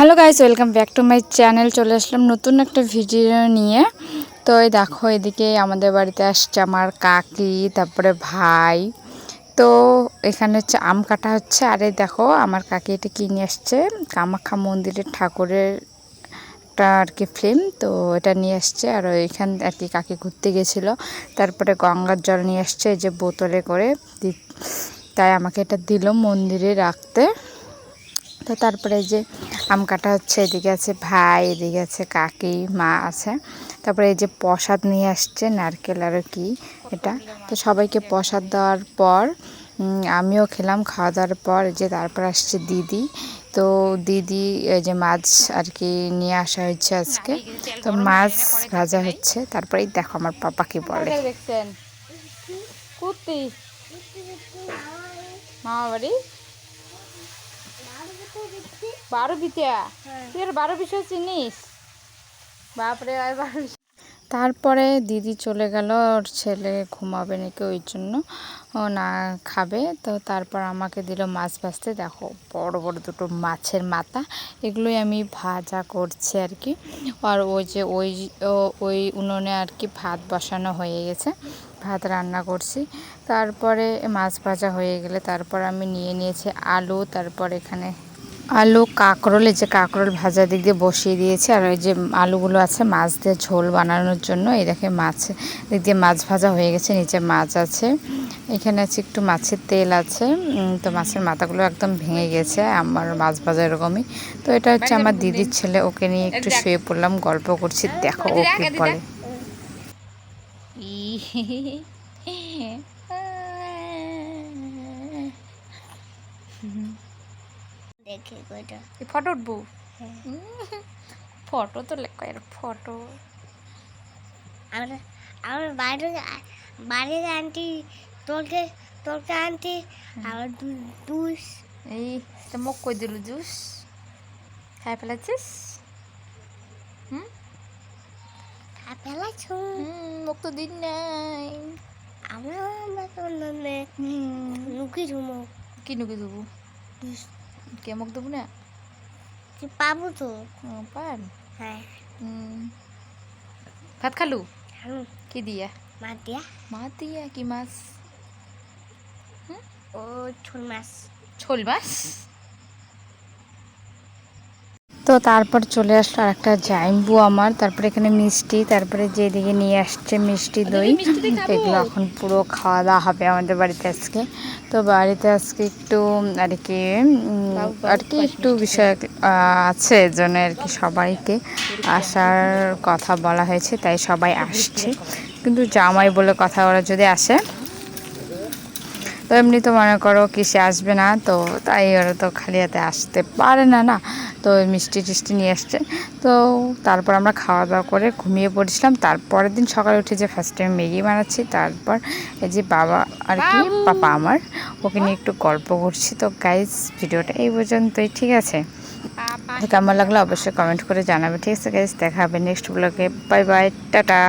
Hello guys, welcome back to my channel. চলে আসলাম নতুন একটা ভিডিও নিয়ে। তো এই দেখো, এদিকে আমাদের বাড়িতে আসছে আমার কাকি, তারপরে ভাই। তো এখানে হচ্ছে আম কাটা হচ্ছে। আর এই দেখো, আমার কাকি এটা কিনে আসছে? কামাখ্যা মন্দিরের ঠাকুরের একটা আর কি ফিল্ম তো এটা নিয়ে আসছে। আর ওইখান আর কি কাকি ঘুরতে গেছিল। তারপরে গঙ্গার জল নিয়ে আসছে যে বোতলে করে। তাই আমাকে এটা দিল মন্দিরে রাখতে। তো তারপরে যে আম কাটা হচ্ছে, এদিকে আছে ভাই, এদিকে আছে কাকি, মা আছে। তারপরে এই যে প্রসাদ নিয়ে আসছে, নারকেল আর কি এটা। তো সবাইকে প্রসাদ দেওয়ার পর আমিও খেলাম, খাওয়া দাওয়ার পর যে তারপর আসছে দিদি। তো দিদি, এই যে মাছ আর কি নিয়ে আসা হয়েছে আজকে। তো মাছ ভাজা হচ্ছে, তারপরেই দেখো আমার পাপা কি বলে। মামা বাড়ি বারো বিতিয়া তুই আর বারো বিষয় চিনিস? বাপরে আর বারো বিষ- তারপরে দিদি চলে গেল ওর ছেলে ঘুমাবে নাকি ওই জন্য। ও না খাবে তো তারপর আমাকে দিল মাছ ভাজতে। দেখো বড় বড় দুটো মাছের মাথা এগুলোই আমি ভাজা করছি আর কি। আর ওই যে ওই ওই উনুনে আর কি ভাত বসানো হয়ে গেছে ভাত রান্না করছি। তারপরে মাছ ভাজা হয়ে গেলে তারপর আমি নিয়ে নিয়েছি আলু তারপর এখানে আলু কাঁকরোল এই যে কাঁকরোল ভাজা দিক দিয়ে বসিয়ে দিয়েছে আর ওই যে আলুগুলো আছে মাছ দিয়ে ঝোল বানানোর জন্য এই দেখে মাছ দিক দিয়ে মাছ ভাজা হয়ে গেছে নিচে মাছ আছে এখানে আছে একটু মাছের তেল আছে তো মাছের মাথাগুলো একদম ভেঙে গেছে আমার মাছ ভাজা এরকমই তো এটা হচ্ছে আমার দিদির ছেলে ওকে নিয়ে একটু শুয়ে পড়লাম গল্প করছি দেখো ও কি বলে। দেখে কইটা ফটো উঠবো? ফটো তো লেখো এর ফটো। আমরা আমার বাইরে বাইরের আন্টি তোরকে তোরকে আন্টি আমার দুস এই মুখ কই দিল জুস? খাই ফেলাছ? হুম মুখ তো দিন নাই। আমরা লুকি ঝুমো কি নুকি দেবো কে মুখ দেবো না? কি পাবো তো। পান? হ্যাঁ। ভাত খালু? কি দিয়া? মাছ দিয়া। মাছ দিয়া কি মাছ? ও ছোল মাছ। ছোল মাছ? তো তারপর চলে আসলো আর একটা জাইম্বু আমার। তারপরে এখানে মিষ্টি তারপরে যেদিকে নিয়ে আসছে মিষ্টি দই। এগুলো এখন পুরো খাওয়া দাওয়া হবে আমাদের বাড়িতে আজকে। তো বাড়িতে আজকে একটু আর কি আর কি একটু বিষয় আছে এর জন্য আর কি সবাইকে। আসার কথা বলা হয়েছে তাই সবাই আসছে। কিন্তু জামাই বলে কথা ওরা যদি আসে তো এমনি তো মনে করো কিসে আসবে না তো তাই ওরা তো খালি হাতে আসতে পারে না না? তো ওই মিষ্টি টিষ্টি নিয়ে আসছে তো তারপর আমরা খাওয়া দাওয়া করে ঘুমিয়ে পড়েছিলাম। তারপরের দিন সকালে উঠে যে ফার্স্ট টাইম ম্যাগি বানাচ্ছি তারপর এই যে বাবা আর কি পাপা আমার ওকে নিয়ে একটু গল্প করছি। তো গাইজ ভিডিওটা এই পর্যন্তই ঠিক আছে? কেমন লাগল অবশ্যই কমেন্ট করে জানাবে ঠিক আছে গাইজ দেখা হবে নেক্সট ব্লগে বাই বাই টাটা।